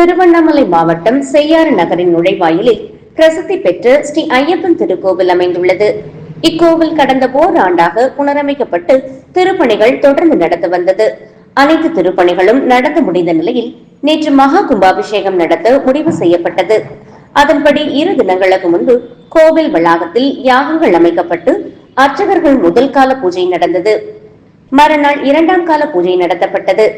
திருவண்ணாமலை மாவட்டம் செய்யாறு நகரின் நுழைவாயிலில் பிரசித்தி பெற்ற ஸ்ரீ ஐயப்பன் திருக்கோவில் அமைந்துள்ளது. இக்கோவில் கடந்த ஓராண்டாக புனரமைக்கப்பட்டு திருப்பணிகள் தொடர்ந்து நடந்து வந்தது. அனைத்து திருப்பணிகளும் நடந்து முடிந்த நிலையில் நேற்று மகா கும்பாபிஷேகம் நடத்த முடிவு செய்யப்பட்டது. அதன்படி இரு தினங்களுக்கு முன்பு கோவில் வளாகத்தில் யாகங்கள் அமைக்கப்பட்டு அர்ச்சகர்கள் முதல் கால பூஜை நடந்தது. மறுநாள் இரண்டாம் கால பூஜை நடத்தப்பட்டது.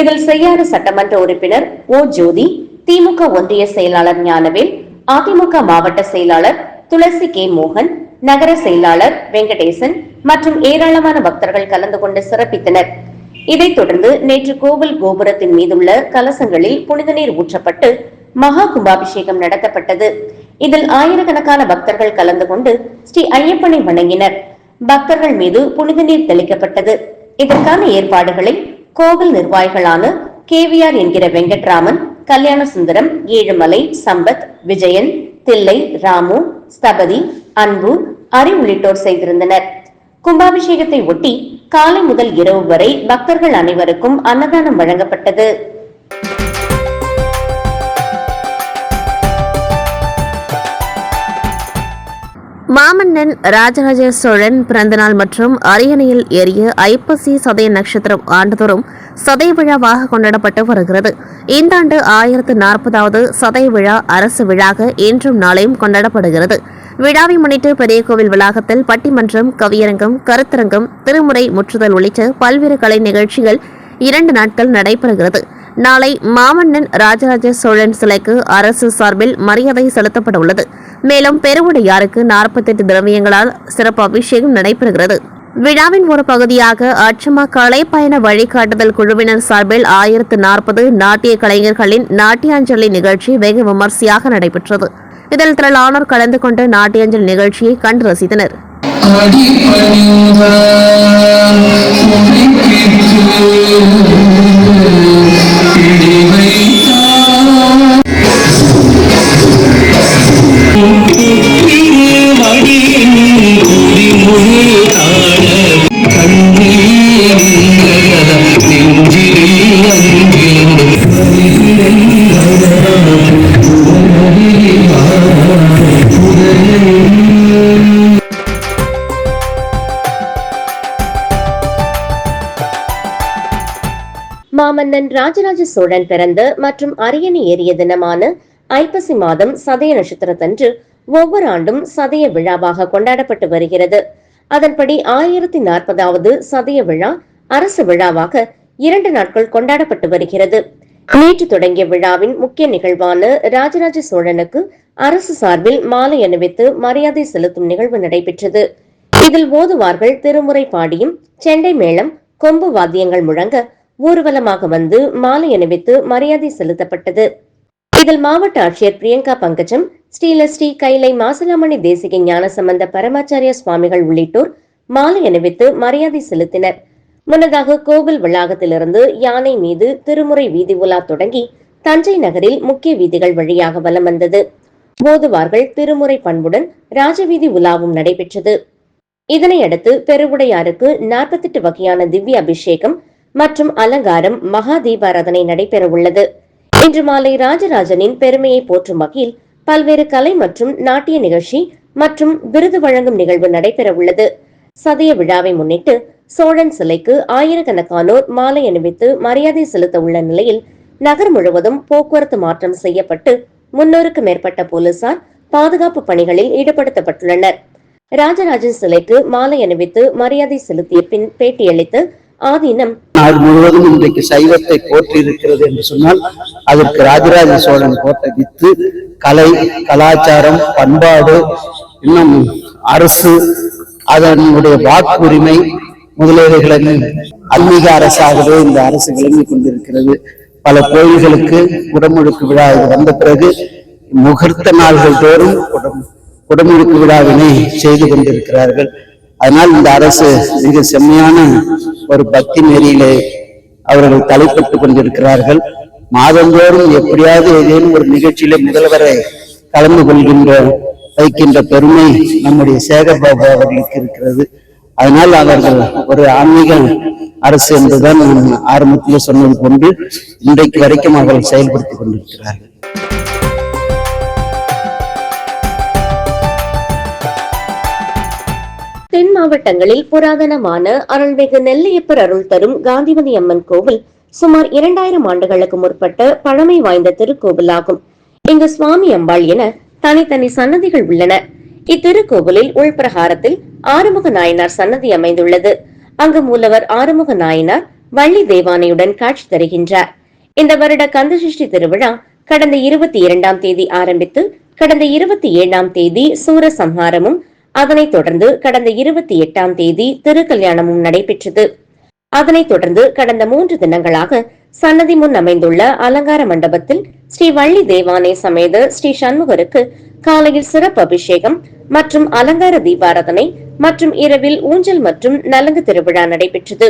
இதில் செய்யாறு சட்டமன்ற உறுப்பினர் ஓ ஜோதி திமுக ஒன்றிய செயலாளர் ஞானவேல் அதிமுக மாவட்ட செயலாளர் துளசி கே மோகன் நகர செயலாளர் வெங்கடேசன் மற்றும் ஏராளமான பக்தர்கள் கலந்து கொண்டு சிறப்பித்தனர். இதைத் தொடர்ந்து நேற்று கோவில் கோபுரத்தின் மீதுள்ள கலசங்களில் புனித நீர் ஊற்றப்பட்டு மகா கும்பாபிஷேகம் நடத்தப்பட்டது. இதில் ஆயிரக்கணக்கான பக்தர்கள் கலந்து கொண்டு ஸ்ரீ ஐயப்பனை வணங்கினர். பக்தர்கள் மீது புனித நீர் தெளிக்கப்பட்டது. இதற்கான ஏற்பாடுகளை கோவில் நிர்வாகிகளான கேவிஆர் என்கிற வெங்கட்ராமன் கல்யாண சுந்தரம் ஏழுமலை சம்பத் விஜயன் தில்லை ராமு ஸ்தபதி அன்பு அரி உள்ளிட்டோர் செய்திருந்தனர் கும்பாபிஷேகத்தை ஒட்டி காலை முதல் இரவு வரை பக்தர்கள் அனைவருக்கும் அன்னதானம் வழங்கப்பட்டது. மாமன்னன் ராஜராஜ சோழன் பிறந்தநாள் மற்றும் அரியணையில் ஏறிய ஐப்பசி சதய நட்சத்திரம் ஆண்டுதோறும் சதய விழாவாக கொண்டாடப்பட்டு வருகிறது. இந்த ஆண்டு ஆயிரத்து நாற்பதாவது சதய விழா அரசு விழாக இன்றும் நாளையும் கொண்டாடப்படுகிறது. விழாவை முன்னிட்டு பெரிய கோவில் வளாகத்தில் பட்டிமன்றம் கவியரங்கம் கருத்தரங்கம் திருமுறை முற்றுதல் உள்ளிட்ட பல்வேறு கலை நிகழ்ச்சிகள் இரண்டு நாட்கள் நடைபெறுகிறது. நாளை மாமன்னன் ராஜராஜ சோழன் சிலைக்கு அரசு சார்பில் மரியாதை செலுத்தப்பட உள்ளது மேலும் பெருவுடையாருக்கு நாற்பத்தெட்டு திரவியங்களால் சிறப்பு அபிஷேகம் நடைபெறுகிறது. விழாவின் ஒரு பகுதியாக அச்சமா கலை பயண வழிகாட்டுதல் குழுவினர் சார்பில் ஆயிரத்து நாற்பது நாட்டிய கலைஞர்களின் நாட்டியாஞ்சலி நிகழ்ச்சி வெகு விமர்சையாக நடைபெற்றது. இதில் திரளானோர் கலந்து கொண்டு நாட்டியாஞ்சலி நிகழ்ச்சியை கண்டு ரசித்தனர். அடிப்பணிந்தார் மாமன்னன் ராஜராஜ சோழன் பிறந்த மற்றும் அரியணை ஏறிய தினமான ஐப்பசி மாதம் சதய நட்சத்திரத்தன்று ஒவ்வொரு ஆண்டும் சதய விழாவாக கொண்டாடப்பட்டு வருகிறது. அதன்படி ஆயிரத்தி நாற்பதாவது சதய விழா அரசு விழாவாக இரண்டு நாட்கள் கொண்டாடப்பட்டு வருகிறது. நேற்று தொடங்கிய விழாவின் முக்கிய நிகழ்வான ராஜராஜ சோழனுக்கு அரசு சார்பில் மாலை அணிவித்து மரியாதை செலுத்தும் நிகழ்வு நடைபெற்றது. இதில் ஓதுவார்கள் திருமுறை பாடியும் செண்டை மேளம் கொம்பு வாத்தியங்கள் முழங்க ஊர்வலமாக வந்து மாலை அணிவித்து மரியாதை செலுத்தப்பட்டது. இதில் மாவட்ட ஆட்சியர் பிரியங்கா பங்கஜம் ஸ்ரீலஸ்ரீ கைலை மாசலாமணி தேசிக ஞானசம்பந்த பரமாச்சாரிய சுவாமிகள் உள்ளிட்டோர் மாலை அணிவித்து மரியாதை செலுத்தினர். முன்னதாக கோவில் வளாகத்திலிருந்து யானை மீது திருமுறை வீதி உலா தொடங்கி தஞ்சை நகரில் முக்கிய வீதிகள் வழியாக வலம் வந்தது. போதுவார்கள் திருமுறை பண்புடன் ராஜவீதி உலாவும் நடைபெற்றது. இதனையடுத்து பெருவுடையாருக்கு நாற்பத்தெட்டு வகையான திவ்ய அபிஷேகம் மற்றும் அலங்காரம் மகா தீபாராதனை நடைபெற உள்ளது இன்று மாலை ராஜராஜனின் பெருமையை போற்றும் வகையில் பல்வேறு கலை மற்றும் நாட்டிய நிகழ்ச்சி மற்றும் விருது வழங்கும் நிகழ்வு நடைபெற உள்ளது சதய விழாவை முன்னிட்டு சோழன் சிலைக்கு ஆயிரக்கணக்கானோர் மாலை அணிவித்து மரியாதை செலுத்த உள்ள நிலையில் நகர் முழுவதும் போக்குவரத்து மாற்றம் செய்யப்பட்டு முன்னூறுக்கு மேற்பட்ட போலீசார் பாதுகாப்பு பணிகளில் ஈடுபடுத்தப்பட்டுள்ளனர். ராஜராஜன் சிலைக்கு மாலை அணிவித்து மரியாதை செலுத்திய பின் பேட்டியளித்து ஆதீனம் நாடு முழுவதும் இன்றைக்கு சைவத்தை போற்றி இருக்கிறது என்று சொன்னால் அதற்கு ராஜராஜ சோழன் போட்ட வித்து கலை கலாச்சாரம் பண்பாடு இன்னும் அரசு அதனுடைய வாக்குரிமை முதலீடுகளின் ஆன்மீக அரசாகவே இந்த அரசு விளங்கி கொண்டிருக்கிறது. பல கோயில்களுக்கு குடமுழுக்கு விழா இது வந்த பிறகு முகூர்த்த நாள்கள் தோறும் குடம் குடமுழுக்கு விழாவினை செய்து கொண்டிருக்கிறார்கள். அதனால் இந்த அரசு மிக செம்மையான ஒரு பக்தி நெறியிலே அவர்கள் தலைப்பட்டுக் கொண்டிருக்கிறார்கள். மாதந்தோறும் எப்படியாவது ஏதேனும் ஒரு நிகழ்ச்சியிலே முதல்வரை கலந்து கொள்கின்ற வைக்கின்ற பெருமை நம்முடைய சேகர்பாபு அவர்களுக்கு இருக்கிறது. அதனால் அவர்கள் ஒரு ஆன்மீக அரசு என்றுதான் நான் ஆரம்பத்திலே சொன்னது கொண்டு இன்றைக்கு வரைக்கும் அவர்கள் செயல்படுத்திக் கொண்டிருக்கிறார்கள். தென் மாவட்டங்களில் புராதனமான அருள்மிகு நெல்லையப்பர் அருள் தரும் காந்திமதி அம்மன் கோவில் சுமார் இரண்டாயிரம் ஆண்டுகளுக்கு முற்பட்ட பழமை வாய்ந்த திருக்கோவிலாகும் இங்கு சுவாமி அம்பாள் என தனித்தனி சன்னதிகள் உள்ளன. இத்திருக்கோவிலில் உள்பிரகாரத்தில் ஆறுமுக நாயனார் சன்னதி அமைந்துள்ளது. அங்கு மூலவர் ஆறுமுக நாயனார் வள்ளி தேவானையுடன் காட்சி தருகின்றார். இந்த வருட கந்தசஷ்டி திருவிழா கடந்த இருபத்தி இரண்டாம் தேதி ஆரம்பித்து கடந்த இருபத்தி ஏழாம் தேதி சூரசம்ஹாரமும் அதனைத் தொடர்ந்து கடந்த இருபத்தி எட்டாம் தேதி திருக்கல்யாணமும் நடைபெற்றது. அதனைத் தொடர்ந்து கடந்த மூன்று தினங்களாக சன்னதி முன் அமைந்துள்ள அலங்கார மண்டபத்தில் ஸ்ரீ வள்ளி தேவானை சமேத ஸ்ரீ சண்முகருக்கு காலையில் சிறப்பு அபிஷேகம் மற்றும் அலங்கார தீபாராதனை மற்றும் இரவில் ஊஞ்சல் மற்றும் நலங்கு திருவிழா நடைபெற்றது.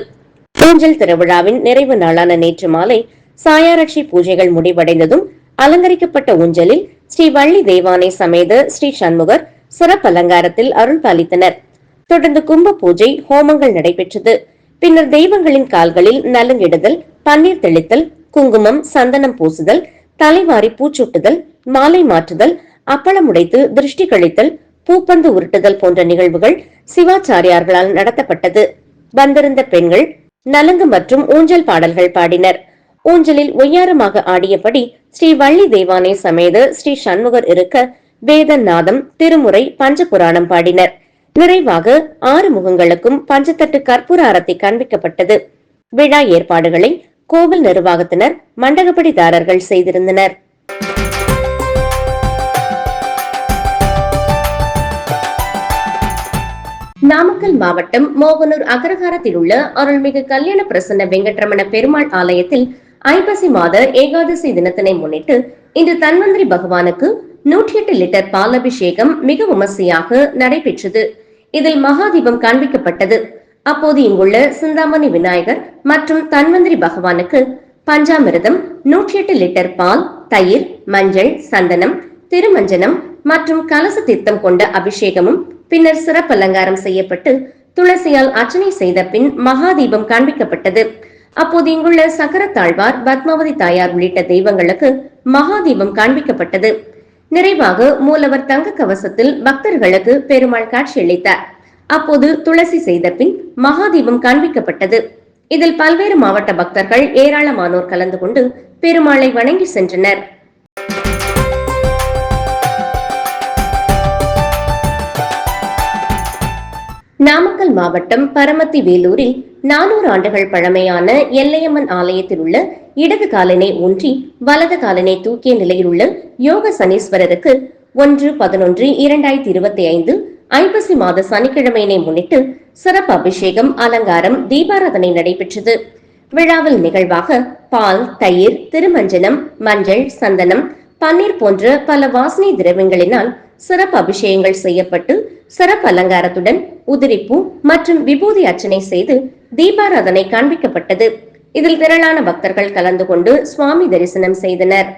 ஊஞ்சல் திருவிழாவின் நிறைவு நாளான நேற்று மாலை சாயாரட்சி பூஜைகள் முடிவடைந்ததும் அலங்கரிக்கப்பட்ட ஊஞ்சலில் ஸ்ரீ வள்ளி தேவானை சமேத ஸ்ரீ சண்முகர் சிறப்பு அலங்காரத்தில் அருள் பாலித்தனர். தொடர்ந்து கும்ப பூஜை ஹோமங்கள் நடைபெற்றது. பின்னர் தெய்வங்களின் கால்களில் நலங்கிடுதல் பன்னீர் தெளித்தல் குங்குமம் சந்தனம் பூசுதல் தலைவாரி பூச்சூட்டுதல் மாலை மாற்றுதல் அப்பளம் உடைத்து திருஷ்டி கழித்தல் பூப்பந்து உருட்டுதல் போன்ற நிகழ்வுகள் சிவாச்சாரியார்களால் நடத்தப்பட்டது. வந்திருந்த பெண்கள் நலங்கு மற்றும் ஊஞ்சல் பாடல்கள் பாடினர். ஊஞ்சலில் ஒய்யாரமாக ஆடியபடி ஸ்ரீ வள்ளி தெய்வானை சமேத ஸ்ரீ சண்முகர் இருக்க வேதநாதம் திருமுறை பஞ்சபுராணம் பாடினர். நிறைவாக ஆறு முகங்களுக்கும் பஞ்சத்தட்டு கற்பூர அறத்தை காண்பிக்கப்பட்டது. விழா ஏற்பாடுகளை கோவில் நிர்வாகத்தினர் மண்டகப்படிதாரர்கள் செய்திருந்தனர். நாமக்கல் மாவட்டம் மோகனூர் அகரகாரத்தில் உள்ள அருள்மிகு கல்யாண பிரசன்ன வெங்கட்ரமண பெருமாள் ஆலயத்தில் ஐப்பசி மாத ஏகாதசி தினத்தினை முன்னிட்டு இன்று தன்வந்திரி பகவானுக்கு நூற்றி எட்டு லிட்டர் பால் அபிஷேகம் மிக விமர்சையாக நடைபெற்றது. இதில் மகாதீபம் காண்பிக்கப்பட்டது. அப்போது இங்குள்ள சிந்தாமணி விநாயகர் மற்றும் தன்வந்திரி பகவானுக்கு பஞ்சாமிரதம் நூற்றி எட்டு லிட்டர் பால் தயிர் மஞ்சள் சந்தனம் திருமஞ்சனம் மற்றும் கலச தீர்த்தம் கொண்ட அபிஷேகமும் பின்னர் சிறப்பு அலங்காரம் செய்யப்பட்டு துளசியால் அர்ச்சனை செய்த பின் மகாதீபம் காண்பிக்கப்பட்டது. அப்போது இங்குள்ள சக்கரத்தாழ்வார் பத்மாவதி தாயார் உள்ளிட்ட தெய்வங்களுக்கு மகாதீபம் காண்பிக்கப்பட்டது. நிறைவாக மூலவர் தங்க கவசத்தில் பக்தர்களுக்கு பெருமாள் காட்சியளித்தார் அப்போது துளசி செய்த பின் மகாதீபம் காண்பிக்கப்பட்டது. இதில் பல்வேறு மாவட்ட பக்தர்கள் ஏராளமானோர் கலந்து கொண்டு பெருமாளை வணங்கி சென்றனர். நாமக்கல் மாவட்டம் பரமத்தி வேலூரில் நானூறு ஆண்டுகள் பழமையான எல்லையம்மன் ஆலயத்தில் உள்ள இடது காலினை ஊன்றி வலது காலினை தூக்கிய நிலையில் உள்ள யோக சனீஸ்வரருக்கு ஒன்று பதினொன்று இரண்டாயிரத்தி இருபத்தி ஐந்து ஐப்பசி மாத சனிக்கிழமையினை முன்னிட்டு சிறப்பு அபிஷேகம் அலங்காரம் தீபாராதனை நடைபெற்றது. விழாவில் நிகழ்வாக பால் தயிர் திருமஞ்சனம் மஞ்சள் சந்தனம் பன்னீர் போன்ற பல வாசனை திரவியங்களினால் சிறப்பு அபிஷேகங்கள் செய்யப்பட்டு சிறப்பு அலங்காரத்துடன் உதிரிப்பூ மற்றும் விபூதி அர்ச்சனை செய்து தீபாராதனை காண்பிக்கப்பட்டது. இதில் திரளான பக்தர்கள் கலந்து கொண்டு சுவாமி தரிசனம் செய்தனர்.